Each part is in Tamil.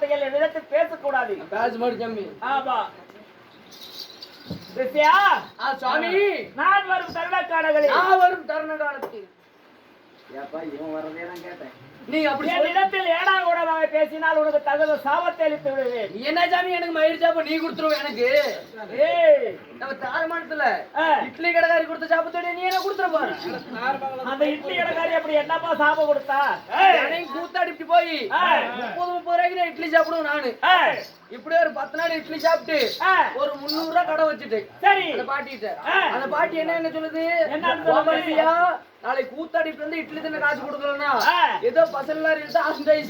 வார்த்தைகள் என்னிடத்தில் பேசக்கூடாது. பேச மாட்டேன் ஆமா. சுவாமி. நான் வரும் தருண காலங்களில் நான் வரும் தருண காலத்தில். ஏப்பா இவன் வரதே நான் கேட்டேன். நீங்க அப்படி சொல்லி என்னிடத்தில் ஏடாக கூடமாக பேசினால் உனக்கு தகுந்த சாபத்தை அளித்து விடுவேன். நீ என்ன சாமி எனக்கு மயிர் சாப்ப நீ கொடுத்துருவ எனக்கு? ஏய். நம்ம தாரமானத்துல இட்லி கடைக்காரி கொடுத்த சாப்பத்தோட நீ என்ன கொடுத்துற பாரு? அந்த இட்லி கடைக்காரி அப்படி என்னப்பா சாபம் கொடுத்தா? எனக்கு கூத்தாடி இப்படி போய். முப்பது முப்பது ரூபாய்க்கு நான் இட்லி சாப்பிடுவேன் நானு. இப்படியே ஒரு பத்து நாள் இட்லி சாப்பிட்டு ஒரு முந்நூறு ரூபாய் கடை வச்சுட்டு. சரி. அந்த பாட்டிட்ட. அந்த பாட்டி என்ன என்ன சொல்லுது? என்ன நாளைக்கு கூத்தாடிட்டு வந்து இட்லி தின்ன காசு கொடுக்கலன்னா. ஏதோ பசங்களா இருந்து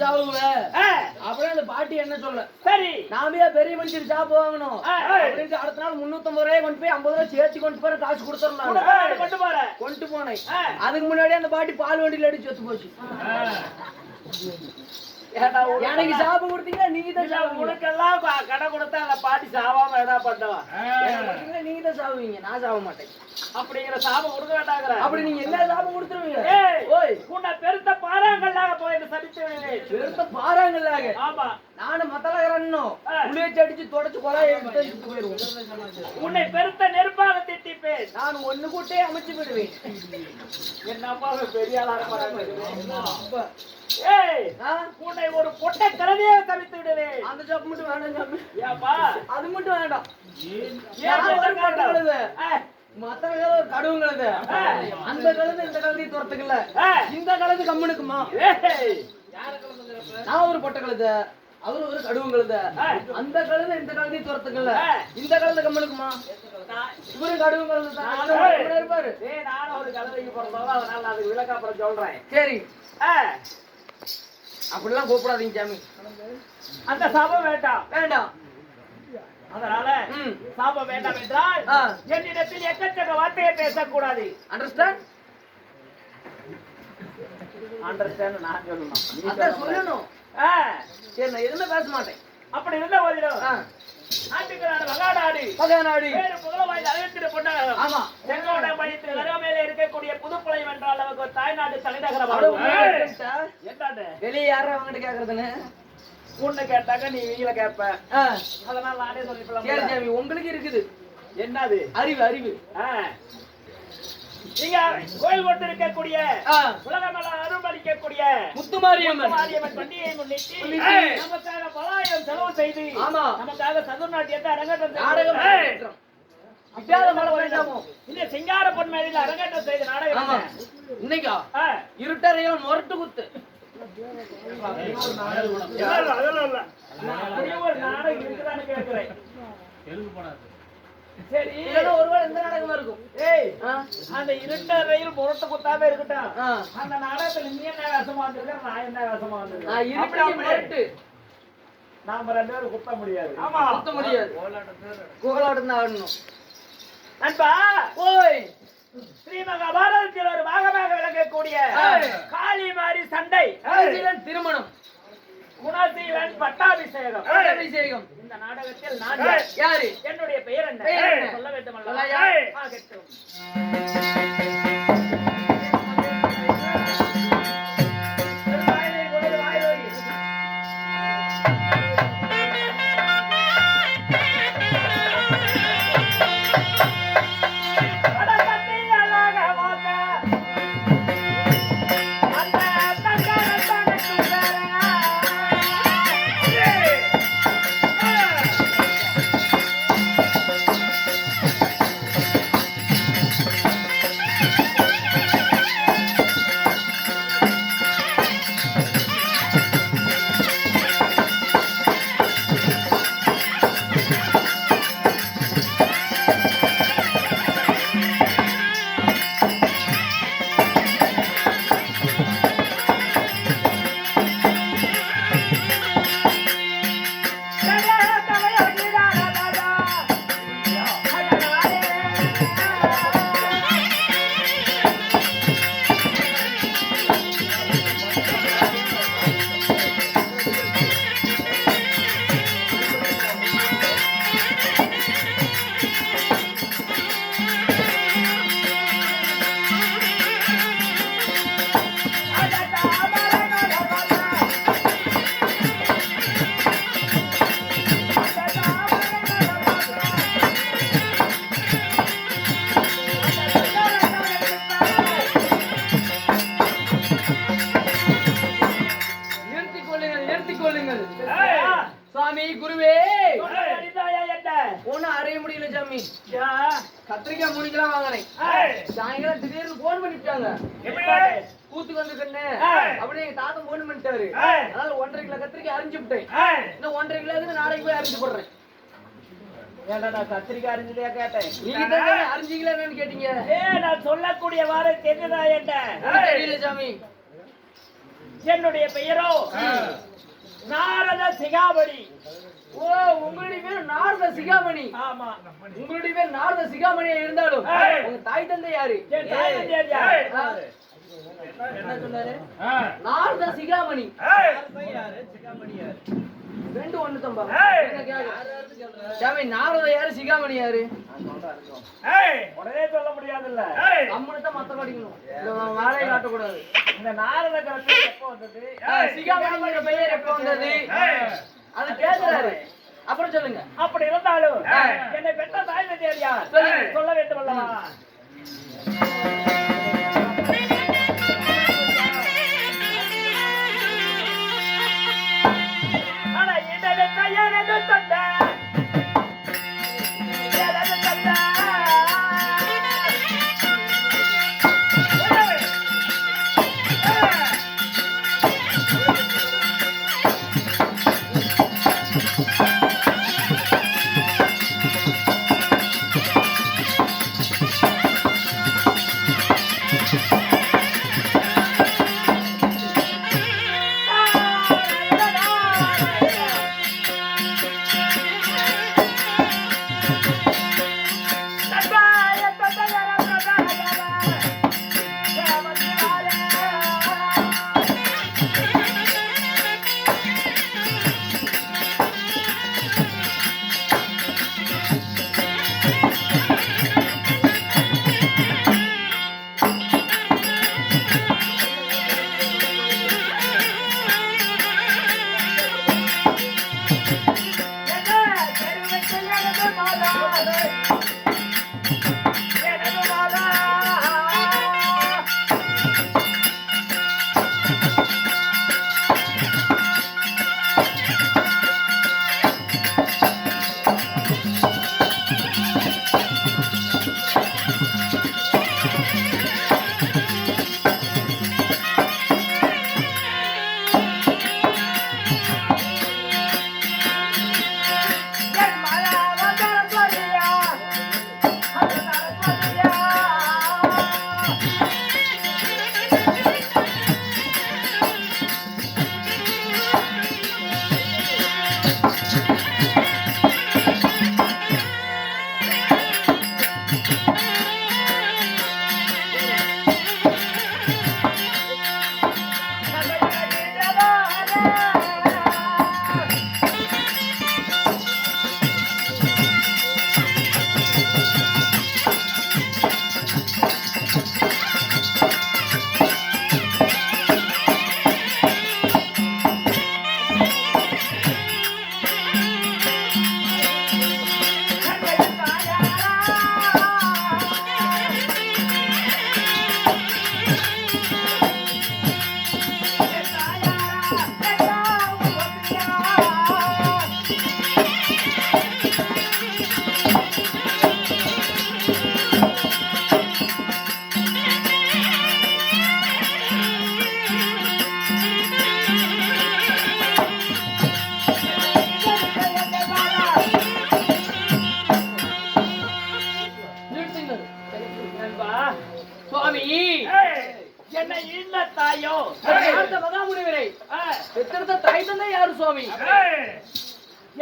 சாவுவேன் ஏய், அப்படியே அந்த பாட்டி என்ன சொல்ல? சரி. நாமே பெரிய மனுஷன் சாப்பு வாங்கணும். அப்படின்ட்டு அடுத்த நாள் முன்னூத்தம்பது ரூபாய் கொண்டு போய் ஐம்பது ரூபாய் சேர்த்து கொண்டு போய் காசு கொடுத்துடலாம் கொண்டு கொண்டு போற கொண்டு போனேன். அதுக்கு முன்னாடி அந்த பாட்டி பால் வண்டியில அடிச்சு செத்து போச்சு. எனக்கு சாபம் கொடுத்தீங்களா நீங்க தான் சாவுவீங்க உனக்கெல்லாம் கடை கொடுத்தா அந்த பாட்டி சாவாம என்ன பண்ணவா நீங்க தான் சாவுவீங்க. நான் சாவ மாட்டேன். அப்படிங்கிற சாபம் கொடுக்க வேண்டாங்கிற. அப்படி நீங்க என்ன சாபம் கொடுத்துருவீங்க? ஓய். உன்னை பெருத்த பாறாங்கல்லாக போய் சபித்து பெருத்த பாறாங்கல்லாக. ஆமா. நானும் மத்தலகரன்னோ ஆ. புளி வச்சு அடிச்சு தொடச்சு கொலை போயிருவோம். உன்னை பெருத்த நெருப்பாக திட்டிப்பேன். நான் ஒண்ணு கூட்டே அமைச்சு விடுவேன். என்னப்பா அவன் பெரிய ஆளா. அப்ப, ஏய்? உன்னை ஒரு பொட்டை கரடியாக சபித்து விடுவேன். அந்த சாப்பு மட்டும் வேண்டாம் சாமி. ஏப்பா? அது மட்டும் வேண்டாம். ஏன் நான் மத்த ஒரு கடுவும் கழுதை. அந்த கழுதை இந்த கழுதையை துரத்துக்கல. இந்த கழுது கம்முனுக்குமா? நான் ஒரு பொட்டை கழுதை. அவரு ஒரு கடுவும் கழுதை. அந்த கழுதை இந்த கழுதையை துரத்துக்கல. இந்த கழுதை கம்முனுக்குமா இவரு கடுவும் கழுதை இருப்பாரு. நானும் ஒரு கழுதைக்கு பிறந்தவன் அதனால நான் அதுக்கு விளக்காப்புறம் சொல்றேன். சரி. அப்படிலாம் கூப்பிடாதீங்க சாமி. அந்த சாபம் வேண்டாம். வேண்டாம். அதனால சாபம் வேண்டாம் என்றால். என்னிடத்தில் எக்கச்சக்க வார்த்தையை பேசக்கூடாது. அண்டர்ஸ்டாண்ட் அண்டர்ஸ்டாண்ட் நான் சொல்லணும். சொல்லணும். சரி நான் எதுவுமே பேச மாட்டேன். அப்படி இருந்த போதிலும் ஆ. நாட்டுக்கு நாடு வங்காடாடு பகையனாடி வேறு புகழவாய்ந்த அழகத்திற்கு பொன்னகரம் ஆமா. செங்கோட அருகாமையில இருக்கக்கூடிய புதுப்பாளையம் என்றால் நமக்கு ஒரு தாய்நாடு தலைநகரம் வெளியே யாரும் அவங்ககிட்ட கேக்குறதுன்னு? உன்னை கேட்டாக்க நீ வீல கேட்ப. அதனால நானே சாமி உங்களுக்கு இருக்குது. என்னது? அறிவு அறிவு. ஆ. நீங்க கோயில் கொண்டு இருக்கக்கூடிய ஆ. உலகமெல்லாம் அருள்பளிக்கக்கூடிய முத்துமாரியம்மன் மாரியம்மன் பண்டிகையை முன்னிட்டு. நமக்காக பலாயிரம் செலவு செய்து ஆமா. நமக்காக சதுர்நாட்டியத்தை அரங்கேற்றம் செய்து- நாடகம் சிங்கார பொன் மேலில் அரங்கேற்றம் செய்த நாடகம்? இன்னைக்கா. இருட்டறையில் முரட்டு குத்து அப்படியும் ஒரு நாடகம் இருக்குதான்னு கேட்கிறேன். சரி. இல்லைன்னா ஒருவேளை இந்த நாடகமா இருக்கும். ஏய். அந்த இருட்டறையில் முரட்டு குத்தாம இருக்கட்டும். அந்த நாடகத்துல நீ என்ன வேஷமா வந்திருக்க நான் என்ன வேஷமா வந்திருக்கேன்? முரட்டு. நாம ரெண்டு பேரும் குத்த முடியாது. குத்த முடியாது. குகலாட்டம் தான் ஆடணும். நண்பா ஓய். ஸ்ரீ மகாபாரதத்தில் ஒரு பாகமாக விளங்கக்கூடிய. காளி மாரி சண்டை. திருமணம். குணசீலன் பட்டாபிஷேகம். அபிஷேகம் இந்த நாடகத்தில் நான் யார்? என்னுடைய பெயர் என்ன? சொல்ல வேண்டும் சொல்லயா? அரிஞ்சு விட்டேன். இன்னும் ஒன்றரை கிலோ நாளைக்கு போய் அரிஞ்சு போடுறேன். ஏன்டா கத்திரிக்காய் அரிஞ்சுலையா கேட்டேன். நீங்க தான் அரிஞ்சிக்கல என்னன்னு கேட்டீங்க? ஏய், நான் சொல்லக்கூடிய வாரம் தெரியுதா என்ன தெரியல சாமி. என்னுடைய பெயரோ? நாரத சிகாமணி. ஓ உங்களுடைய பேர் நாரத சிகாமணி. ஆமா. உங்களுடைய பேர் நாரத சிகாமணியா இருந்தாலும். உங்க தாய் தந்தை யாரு? என் தாய் தந்தையார் யார்? என்ன சொன்னாரு? நாரத சிகாமணி. ரெண்டு ஒண்ணு தம்பா? சாமி நாரத யாரு சிகாமணி யாரு? நான் உடனே சொல்ல முடியாதுல்ல. நம்மளுக்கு தான் மத்த படிக்கணும் காட்டக்கூடாது. இந்த நாரத கலத்து எப்போ வந்தது? சிகாமணிங்கிற பெயர் எப்ப வந்தது? அது கேக்குறாரு அப்புறம் சொல்லுங்க. அப்படி இருந்தாலும். என்னை பெற்ற தாய் தந்தையார். சொல்ல வேண்டும் அல்லவா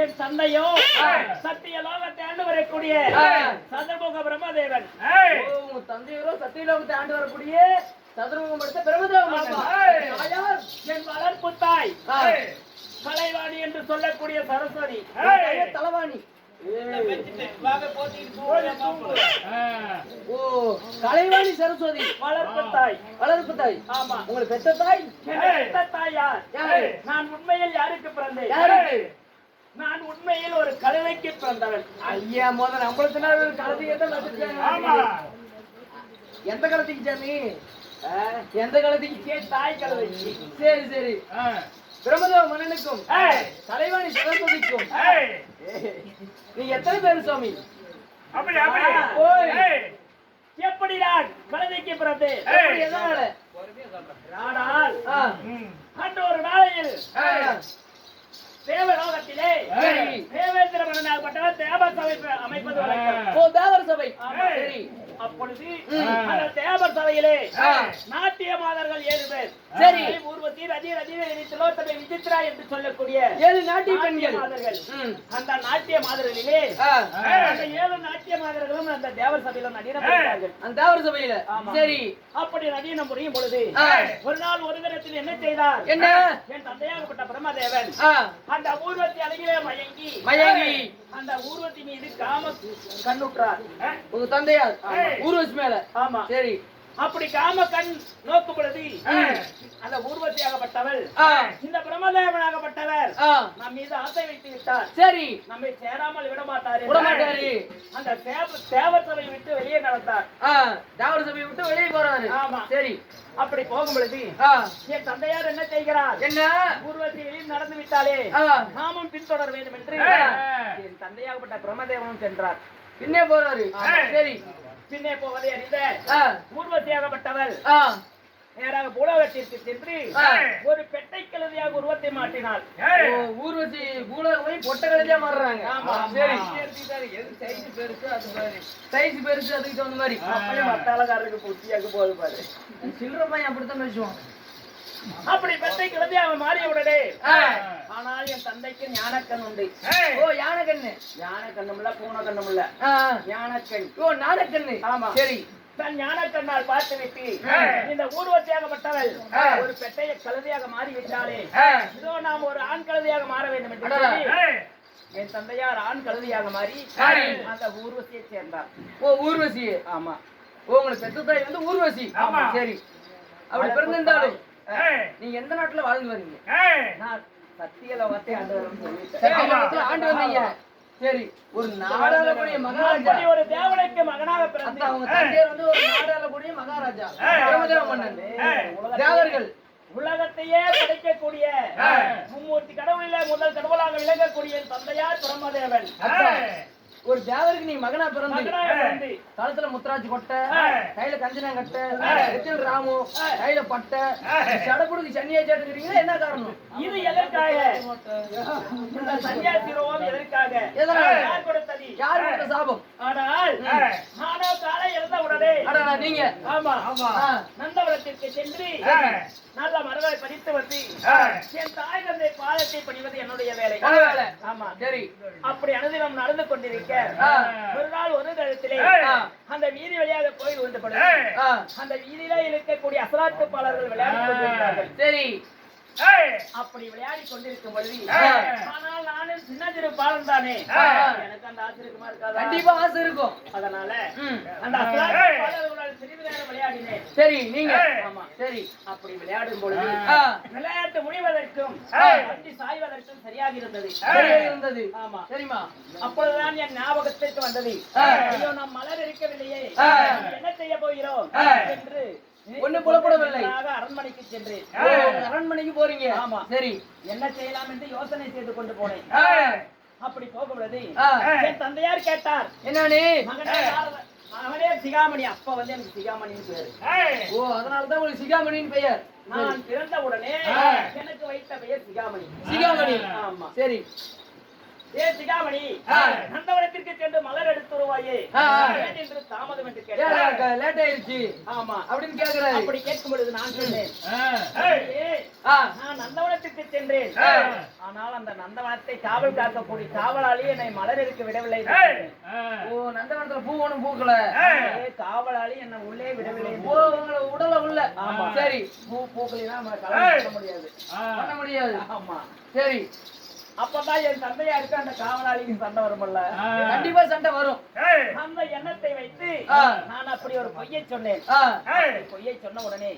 என் தந்தையோ? சத்திய லோகத்தை ஆண்டு வரக்கூடிய. சந்திரமுக பிரம்மதேவன். தந்தையரோ சத்தியலோகத்தை ஆண்டு வரக்கூடிய சதுரமுகம் ஆமா. தாயார் என் வளர்ப்பு தாய். கலைவாணி என்று சொல்லக்கூடிய சரஸ்வதி. தலவாணி. ஓ கலைவாணி சரஸ்வதி. வளர்ப்பு தாய். வளர்ப்பு தாய். ஆமா. உங்களை பெற்ற தாய்? பெத்த தாய் யார் யாரு? நான் உண்மையில் யாருக்கு பிறந்தேன்? யாருக்கு? நான் உண்மையில் ஒரு கழுதைக்கு பிறந்தவன். ஐயா முத நம்மளுக்கு கலதையே தான் ஆமா. வச்சிருக்காங்க எந்த கலத்துக்கு சாமி? ஆ, எந்த கலத்துக்கு என் தாய் கழுதைக்கு சரி சரி. பிரம்மதேவ மன்னனுக்கும். தலைவாணி சரஸ்வதிக்கும். நீங்க எத்தனை பேர் சுவாமி. எப்படி நான் குழந்தைக்கு பிறந்து எப்படி, எதனால ஆனால் ஆ. அன்று ஒரு நாளையில். தேவலோகத்திலே. தேவேந்திர மன்னனாகப்பட்டவர் தேவ சபை அமைப்பது வழக்கம் ஓ தேவர் சபை. சரி அப்பொழுது ம். அந்த தேவர் சபையிலே ஆ. நாட்டிய மாதர்கள் ஏழு பேர் சரி. ஊர்வசி திலோத்தமை என்று சொல்லக்கூடிய ஏழு நாட்டிய நாட்டிய பெண்கள் மாதர்கள் ம். அந்த நாட்டிய மாதர்களிலே. அந்த ஏழு நாட்டிய மாதர்களும் அந்த தேவர் சபையில நடினம். அந்த தேவர் சபையில. சரி அப்படி நடினம் புரியும் பொழுது. ஒரு நாள் ஒரு தினத்தில் என்ன செய்தார் என்ன என் தந்தையாகப்பட்ட பிரம்மதேவன். அந்த ஊர்வத்தி மயங்கி மயங்கி. அந்த ஊர்வத்தி மீது காம கண்ணுற்றார். உங்க தந்தையார். ஊர்வசி மேல? ஆமா. சரி. அப்படி காம கண் நோக்கும் பொழுது. அந்த ஊர்வத்தியாகப்பட்டவள் ஆ. இந்த பிரம்மதேவனாகப்பட்டவர் ஆ. நம் மீது ஆசை வைத்து விட்டார் சரி நம்மை சேராமல் விட மாட்டார் விட மாட்டாரு. அந்த தேவ- சபையை விட்டு வெளியே நடந்தார் தேவர் சபையை விட்டு வெளியே போறாரு ஆமா. சரி அப்படி போகும் பொழுது என் தந்தையார் என்ன செய்கிறார் என்ன ஊர்வசி வெளியில் நடந்து விட்டாலே. நாமும் பின்தொடர வேண்டும் என்று. என் தந்தையாகப்பட்ட பிரம்மதேவனும் சென்றார் பின்னே போறாரு. சரி பின்னே போவதை அறிந்த ஆ. நேராக பூலோகத்திற்கு சென்று. ஒரு பெட்டை கழுதியாக உருவத்தை மாட்டினாள் ஓ, ஊர்வசி பூலோக போய் பொட்டை கழுதியா மாறுறாங்க. ஆமா. சரி. எது சைஸ் பெருசு அது மாதிரி. சைஸ் பெருசு அதுக்கு தகுந்த மாதிரி. அப்படியே மத்தாளக்காரருக்கு புத்தியாக போகுது பாரு. சில்லற பையன் அப்படித்தான் பேசுவான் அப்படி பெட்டை கழுதியாக மாறிய உடனே. ஆனால் என் தந்தைக்கு ஞானக்கண் உண்டு. ஓ யானை கண்ணு ஞான கண்ணும் இல்ல பூனை கண்ணும் இல்ல ஞானக்கண். ஓ நான கண்ணு ஆமா. சரி. தன் ஞானக்கண்ணால் பார்த்து விட்டு. இந்த ஊர்வத்தியாகப்பட்டவள். ஒரு பெட்டைய கழுதையாக மாறி விட்டாலே ஆ. இதோ நாம் ஒரு ஆண் கழுதையாக மாற வேண்டும் என்று என் தந்தையார் ஆண் கழுதையாக மாறி. அந்த ஊர்வசியை சேர்ந்தார். ஓ ஊர்வசி ஆமா. ஓ உங்களுக்கு பெத்த தாய் வந்து ஊர்வசி. ஆமா. சரி. அப்படி பிறந்திருந்தாலும் நீங்க எந்த நாட்டுல வாழ்ந்து வரீங்க? நான் சத்திய லோகத்தை ஆண்டு வரும் சொல்லிட்டேன் சத்தியலோகத்துல ஆண்டு வந்தீங்க சரி ஒரு நாடாளக்கூடிய மகாராஜா. ஒரு தேவனுக்கு மகனாக பிறந்து. அவங்க தந்தையர் வந்து ஒரு நாடாளக்கூடிய மகாராஜா. பிரம்மதேவ மன்னன். தேவர்கள். உலகத்தையே படைக்கக்கூடிய மும்மூர்த்தி கடவுளிலே முதல் கடவுளாக விளங்கக்கூடிய தந்தையார் பிரம்மதேவன். ஒரு தேவருக்கு நீ மகனா பிறந்து கழுத்துல முத்துராஜ் கொட்டை. கையில கஞ்சனாங்கட்டை எத்தில் ராமு கையில பட்டை சடப்புடுக்கு சன்னியா சேட்டுக்கிறீங்களா என்ன காரணம்? இது எதற்காக? இந்த சன்னியாசி ரோகம் எதற்காக? யார் கொடுத்தது? யாரு கொடுத்த சாபம்? ஆனால் நானோ காலை எழுந்த உடனே நீங்க. ஆமா ஆ. நந்தவனத்திற்கு சென்று நல்ல மரங்களை பறித்து வந்து. என் தாய் தந்தை பாதத்தை பணிவது என்னுடைய வேலை. ஆமா. சரி. அப்படி அனுதினம் நடந்து கொண்டிருக்க. ஒரு நாள் ஒரு தளத்திலே. அந்த வீதி வழியாக கோயில் ஆ, அந்த வீதியிலே இருக்கக்கூடிய அசலாத்து பாலர்கள் விளையாடி கொண்டிருக்கிறார்கள். சரி. அப்படி விளையாடி கொண்டிருக்கும் பொழுது. ஆனால் நானும் சின்ன சிறு பாலம் தானே. எனக்கு அந்த ஆச்சரியமா இருக்காதா? கண்டிப்பா ஆசை இருக்கும். அதனால. அந்த விளையாடினேன். சரி நீங்க. ஆமா. சரி. அப்படி விளையாடும் பொழுது விளையாட்டு முடிவதற்கும் வண்டி சாய்வதற்கும் சரியாக இருந்தது இருந்தது ஆமா. சரிம்மா. அப்பொழுதுதான் என் ஞாபகத்திற்கு வந்தது. ஐயோ நாம் மலர் இருக்கவில்லையே. என்ன செய்ய போகிறோம். என்று ஒண்ணும் புலப்படவில்லை. அரண்மனைக்கு சென்றேன். அரண்மனைக்கு போறீங்க. ஆமா. சரி என்ன செய்யலாம் என்று யோசனை செய்து கொண்டு போனேன். அப்படி போகும் பொழுது ஆ. என் தந்தையார் கேட்டார் என்னன்னு? அவனே சிகாமணி. அப்ப வந்து எனக்கு சிகாமணின்னு பேரு. ஓ அதனாலதான் உங்களுக்கு சிகாமணின்னு பெயர். நான் பிறந்த உடனே. எனக்கு வைத்த பெயர் சிகாமணி. சிகாமணி. ஆமா. சரி. ஏ சிகாமணி. நந்தவனத்திற்கு சென்று மலர் எடுத்து வருவாயே என்று தாமதம் என்று கேட்டார். லேட் ஆயிருச்சு ஆமா. அப்படின்னு கேக்குறாரு. அப்படி கேட்கும் பொழுது நான் சொன்னேன். "ஏ, ஆ, நான் நந்தவனத்திற்கு சென்றேன். ஆனால் அந்த நந்தவனத்தை காவல் காக்கக்கூடிய காவலாளி என்னை மலர் எடுக்க விடவில்லை. ஓ நந்தவனத்துல பூ ஒண்ணும் பூக்கல. காவலாளி என்னை உள்ளே விடவில்லை என்று ஓ உங்களை உடல உள்ள. சரி. பூ பண்ண முடியாது. பண்ண முடியாது. ஆமா. சரி. அப்பதான் என் தந்தையாருக்கு அந்த காவலாளிக்கு சண்டை வரும்ல கண்டிப்பா சண்டை வரும் அந்த எண்ணத்தை வைத்து. நான் அப்படி ஒரு பொய்யை சொன்னேன் பொய்யை சொன்ன உடனே.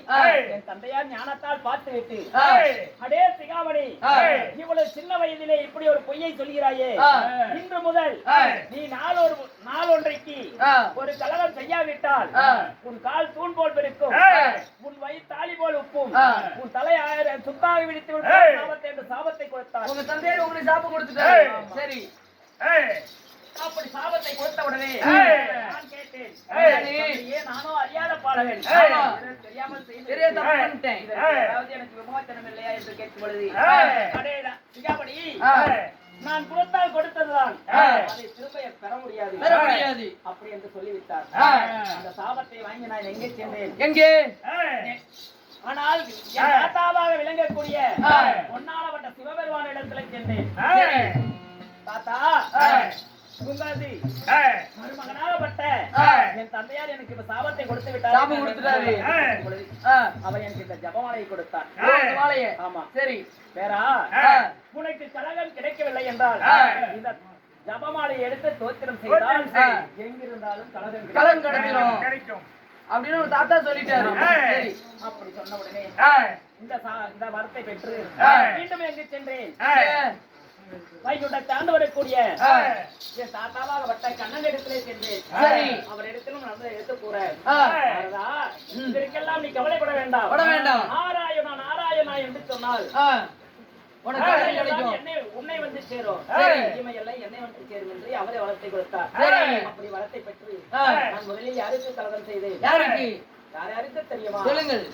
என் தந்தையார் ஞானத்தால் பார்த்து விட்டு. அடே சிகாமணி. இவ்வளவு சின்ன வயதிலே இப்படி ஒரு பொய்யை சொல்கிறாயே. இன்று முதல். நீ நாளொரு நாளொன்றைக்கு. ஒரு கலகம் செய்யாவிட்டால். உன் கால் தூண் போல் பெருக்கும் உன் வயிறு தாலி போல் உப்பும். உன் தலை ஆயிரம் சுத்தாக விடுவார் சாபத்தை என்று சாபத்தை கொடுத்தார் உங்க தந்தையார் உங்களுக்கு சாப்பு கொடுத்துட்டாரு. சரி. அப்படி சாபத்தை கொடுத்த உடனே. நான் கேட்டேன். தந்தையே, நானும் அறியாத. எனக்கு தெரியாமல் பெரிய தப்பு பண்ணிட்டேன் ஏதாவது எனக்கு விமோச்சனம் இல்லையா என்று கேட்கும் பொழுது. அடேடா. நான் கொடுத்தால் கொடுத்ததுதான். ஏய். அதை திரும்ப பெற முடியாது. பெற முடியாது. அப்படி என்று சொல்லிவிட்டார். அந்த சாபத்தை வாங்கி நான் எங்கே சென்றேன்? எங்கே? ஆனால் என் தாத்தாவாக விளங்கக்கூடிய. பொன்னாளப்பட்ட சிவபெருமான இடத்துல சென்றேன். தாத்தா ஆ. சுங்காதி மருமகனாகப்பட்ட. என் தந்தையார் எனக்கு இப்ப சாபத்தை கொடுத்து விட்டார் சாபம் கொடுத்துட்டாரு. அவர் எனக்கு இந்த ஜபமாலையை கொடுத்தார் மாலையை. ஆமா சரி வேறா. உனக்கு கலகம் கிடைக்கவில்லை என்றால். இந்த ஜபமாலையை எடுத்து தோத்திரம் செய்தால். எங்கிருந்தாலும் கலகம் கலகம் கிடைக்கும். அப்படின்னு ஒரு தாத்தா சொல்லிட்டாரு அப்படி சொன்ன உடனே. இந்த இந்த வரத்தை பெற்று. மீண்டும் எங்கு சென்றேன் ஆ. என் தாத்தாவாக வட்ட கண்ணன் இடத்திலே சென்றேன். அவர் இடத்திலும் நல்ல எடுத்து கூற ஆ. வரதா, இதற்கெல்லாம் நீ கவலைப்பட வேண்டாம் வேண்டாம். நாராயணா நாராயணா என்று சொன்னால் உன்னை வந்து சேரும். சரி. இமையெல்லாம் என்னை வந்து சேரும் என்று அவரே வளத்தை கொடுத்தார். அப்படி வளத்தை பெற்று. நான் முதலில் யாருக்கு கலகம் செய்தேன்? யாருக்கு? யார் யாருக்கு தெரியுமா? சொல்லுங்கள்.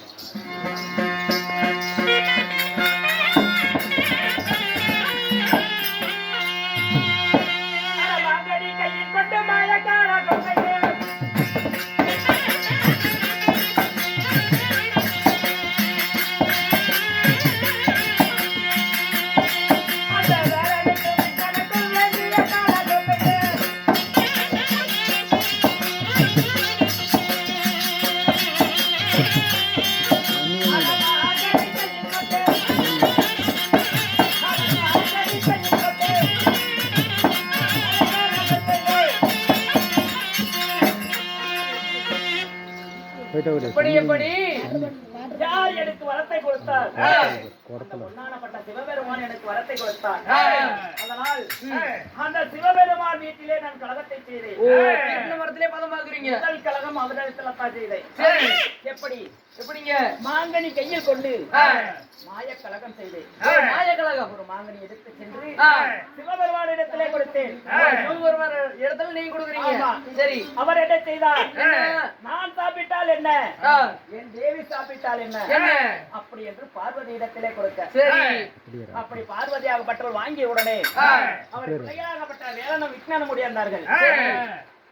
எப்படி எப்படி? யார் எனக்கு வரத்தை கொடுத்தார்? சிவபெருமான் எனக்கு வரத்தை கொடுத்தார். அதனால் அந்த சிவபெருமான் வீட்டிலே நான் கழகத்தை செய்தேன். மரத்திலே பதம் பாக்குறீங்க முதல் கழகம் அவரிடத்துல தான் செய்தேன் எப்படி? எப்படிங்க? மாங்கனி கையில் கொண்டு. மாய கழகம் செய்தேன். மாய கழகம் ஒரு மாங்கனி எடுத்து சென்று. சிவபெருமான் இடத்திலே கொடுத்தேன். சிவபெருமான் இடத்துல நீங்க கொடுக்குறீங்க. சரி. அவர் என்ன செய்தார்? என்ன? நான் சாப்பிட்டால் என்ன? என் தேவி சாப்பிட்டால் என்ன? அப்படி என்று பார்வதி இடத்திலே கொடுக்க சரி. அப்படி பார்வதியாகப்பட்டவள் வாங்கிய உடனே. அவர் பிள்ளைகளாகப்பட்ட வேலனம் விஞ்ஞானம் முடியார்கள் சரி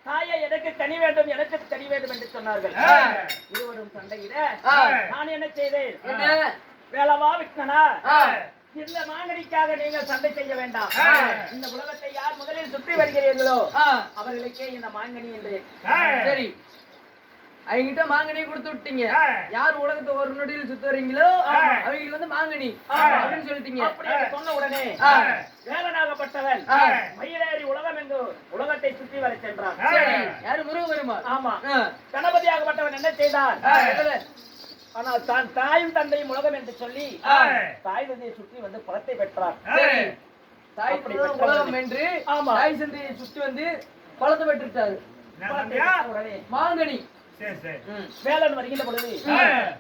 தாயை எனக்கு தனி வேண்டும் எனக்கு தனி வேண்டும் என்று சொன்னார்கள். இருவரும் சண்டையிட. நான் என்ன செய்தேன்? வேலவா விக்னனா. இந்த மாங்கனிக்காக நீங்கள் சண்டை செய்ய வேண்டாம். இந்த உலகத்தை யார் முதலில் சுற்றி வருகிறீர்களோ அவர்களுக்கே இந்த மாங்கனி என்று சரி. அவங்கிட்ட மாங்கனி கொடுத்து விட்டீங்க யார் உலகத்தை ஒரு நொடியில் சுத்துறீங்களோ அவங்களுக்கு வந்து மாங்கனி அப்படின்னு சொல்லிட்டீங்க சொன்ன உடனே. வேலனாகப்பட்டவன். மயிலேறி உலகம் என்று உலகத்தை சுற்றி வர சென்றான் யாரு முருகபெருமான் ஆமா. கணபதியாகப்பட்டவன் என்ன செய்தான்? ஆனால் தான் தாயும் தந்தையும் உலகம் என்று சொல்லி. தாய் தந்தையை சுற்றி வந்து பலத்தை பெற்றார் தாய். உலகம் என்று ஆமா. தாய் சந்தையை சுத்தி வந்து பழத்தை பெற்றுட்டாரு பலத்தை பெற்ற உடனே மாங்கனி. வேலன் வருகின்ற பொழுது.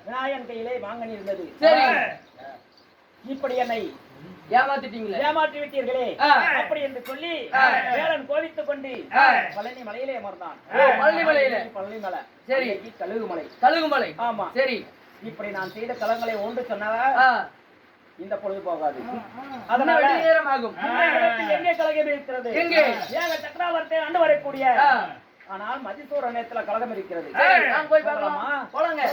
விநாயகன் கையிலே மாங்கனி இருந்தது. சரி. இப்படி என்னை ஏமாத்திட்டீங்களே? ஏமாற்றி விட்டீர்களே. அப்படி என்று சொல்லி. வேலன் கோவித்துக் கொண்டு. பழனி மலையிலே அமர்ந்தான். பழனி மலையில. பழனி மலை. சரி. அன்னைக்கு கழுகு மலை. கழுகுமலை ஆமா. சரி. இப்படி நான் செய்த கலங்களை ஒன்று சொன்னவ ஆ. இந்த பொழுது போகாது. அதனால அதனால வெடி நேரம் ஆகும். இந்த இடத்தில் எங்கே கலகம் இருக்கிறது எங்கே? ஏக சக்கரவர்த்தி ஆண்டு வரக்கூடிய. ஆனால் மதிசூர நேரத்துல கலகம் இருக்கிறது நான் போய் பார்க்கலாமா? போலாங்க.